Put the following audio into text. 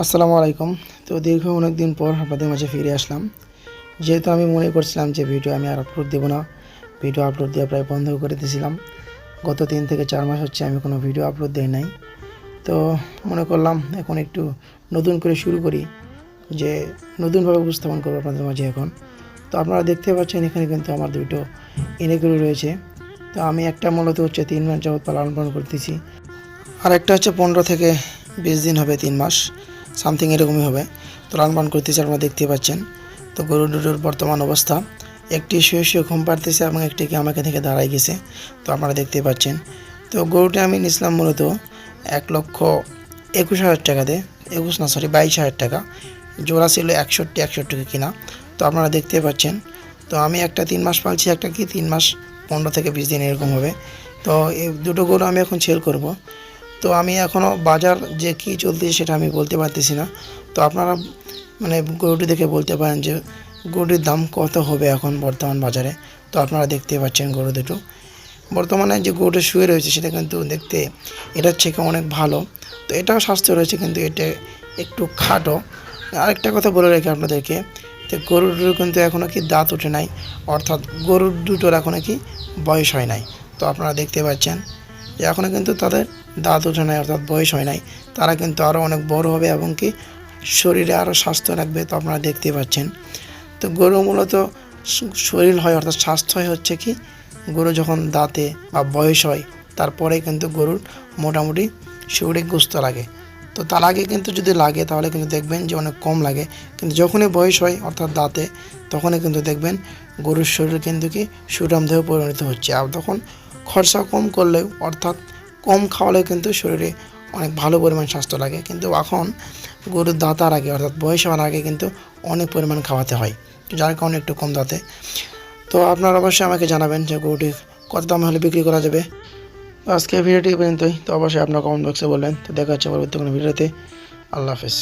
আসসালামু আলাইকুম। তো দীর্ঘ অনেক দিন পর আপনাদের মাঝে ফিরে আসলাম। যেহেতু আমি মনে করছিলাম যে ভিডিও আমি আর আপলোড দেবো না, ভিডিও আপলোড দেওয়া প্রায় বন্ধ করে দিয়েছিলাম। গত তিন থেকে চার মাস হচ্ছে আমি কোনো ভিডিও আপলোড দিই নাই। তো মনে করলাম এখন একটু নতুন করে শুরু করি, যে নতুনভাবে উপস্থাপন করব আপনাদের মাঝে এখন। তো আপনারা দেখতে পাচ্ছেন এখানে কিন্তু আমার দুটো এনেগুলো রয়েছে। তো আমি একটা মূলত হচ্ছে তিন মাস যাবত লালন পালন করতেছি। আর একটা হচ্ছে পনেরো থেকে বিশ দিন হবে তিন মাস। সামথিং এরকমই হবে। তো লালন পালন করতেছে, আপনারা দেখতে পাচ্ছেন। তো গরু দুটোর বর্তমান অবস্থা। একটি শুয়ে শুয়ে ঘুম পাড়তেছে এবং একটিকে আমাকে থেকে দাঁড়াই গেছে। তো আপনারা দেখতে পাচ্ছেন। তো গরুটা আমি নিছিলাম মূলত এক লক্ষ একুশ হাজার টাকাতে একুশ না সরি বাইশ হাজার টাকা। জোড়া ছিল একষট্টি একষট্টি কিনা। তো আপনারা দেখতে পাচ্ছেন। তো আমি একটা তিন মাস পালছি, একটা কি তিন মাস, পনেরো থেকে বিশ দিন এরকম হবে। তো এই দুটো গরু আমি এখন সেল করব। তো আমি এখনও বাজার যে কী চলতেছে সেটা আমি বলতে পারতেছি না। তো আপনারা মানে গরুটি দেখে বলতে পারেন যে গরুটির দাম কত হবে এখন বর্তমান বাজারে। তো আপনারা দেখতে পাচ্ছেন গরু দুটো। বর্তমানে যে গরুটা শুয়ে রয়েছে সেটা কিন্তু দেখতে এটার থেকে অনেক ভালো। তো এটাও স্বাস্থ্য রয়েছে কিন্তু এটা একটু খাটো। আরেকটা কথা বলে রাখি আপনাদেরকে তো গরুর কিন্তু এখনও কি দাঁত ওঠে নাই, অর্থাৎ গরুর দুটোর এখনও কি বয়স হয় নাই। তো আপনারা দেখতে পাচ্ছেন এখনও কিন্তু তাদের দাঁত ওঠে নাই, অর্থাৎ বয়স হয় নাই। তারা কিন্তু আরও অনেক বড় হবে এবং কি শরীরে আরও স্বাস্থ্য রাখবে তো আপনারা দেখতে পাচ্ছেন। তো গরু মূলত শরীর হয়, অর্থাৎ স্বাস্থ্য হচ্ছে কি, গরু যখন দাঁতে বা বয়স হয়, তারপরে কিন্তু গরুর মোটামুটি শরীরে গুস্ত লাগে। তো তার আগে কিন্তু যদি লাগে, তাহলে কিন্তু দেখবেন যে অনেক কম লাগে। কিন্তু যখনই বয়স হয়, অর্থাৎ দাঁতে, তখনই কিন্তু দেখবেন গরুর শরীর কিন্তু কি সুরাম দেহে পরিণত হচ্ছে। আর তখন খরচা কম করলেও, অর্থাৎ কম খাওয়ালেও কিন্তু শরীরে অনেক ভালো পরিমাণ স্বাস্থ্য লাগে। কিন্তু এখন গরুর দাঁতার আগে, অর্থাৎ বয়স হওয়ার আগে কিন্তু অনেক পরিমাণ খাওয়াতে হয়, যার কারণে একটু কম দাঁতে। তো আপনারা অবশ্যই আমাকে জানাবেন যে গরুটি কত দাম হলে বিক্রি করা যাবে। তো আজকে ভিডিওটি পর্যন্তই। তো অবশ্যই আপনার কমেন্ট বক্সে বলবেন। তো দেখা হচ্ছে পরবর্তী কোনো ভিডিওতে। আল্লাহ হাফেজ।